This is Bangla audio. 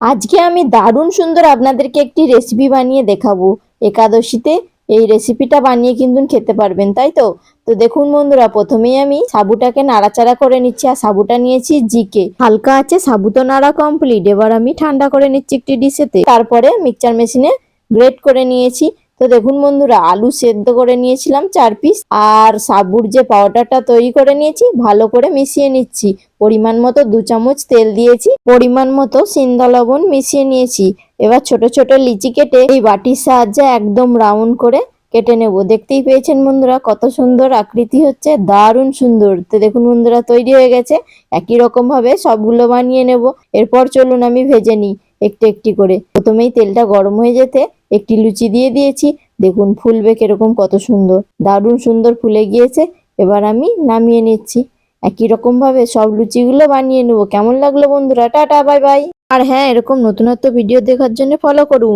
আজকে আমি দারুণ সুন্দর আপনাদেরকে একটি রেসিপি বানিয়ে দেখাবো। একাদশীতে এই রেসিপিটা বানিয়ে কিন্তু খেতে পারবেন, তাই তো? তো দেখুন বন্ধুরা, প্রথমেই আমি সাবুটাকে নাড়াচাড়া করে নিচ্ছি, আর সাবুটা নিয়েছি জিকে হালকা আছে, সাবু তো নাড়া কমপ্লিট এবার আমি ঠান্ডা করে নিচ্ছি একটি ডিশেতে তারপরে মিক্সচার মেশিনে গ্রেট করে নিয়েছি। তো দেখুন বন্ধুরা, আলু সেদ্ধ করে নিয়েছিলাম চার পিস আর সাবুর যে পাউডারটা তৈরি করে নিয়েছি, ভালো করে মিশিয়ে নিচ্ছি। পরিমাণ মতো দু চামচ তেল দিয়েছি, পরিমাণ মতো সিন্দা লবণ মিশিয়ে নিয়েছি। এবার ছোট ছোট লিচি কেটে এই বাটির সাহায্যে একদম রাউন্ড করে কেটে নেব। দেখতেই পেয়েছেন বন্ধুরা, কত সুন্দর আকৃতি হচ্ছে, দারুণ সুন্দর। তো দেখুন বন্ধুরা, তৈরি হয়ে গেছে, একই রকম ভাবে সবগুলো বানিয়ে নেব। এরপর চলুন আমি ভেজে নিই একটু একটি করে। প্রথমেই তেলটা গরম হয়ে যেতে একটি লুচি দিয়ে দিয়েছি। দেখুন, ফুলবে কীরকম, কত সুন্দর। দারুণ সুন্দর ফুলে গিয়েছে। এবার আমি নামিয়ে নিচ্ছি। একই রকমভাবে সব লুচিগুলো বানিয়ে নেব। কেমন লাগল বন্ধুরা? Tata, bye bye. আর হ্যাঁ এরকম নতুনত্ব ভিডিও দেখার জন্য ফলো করুন।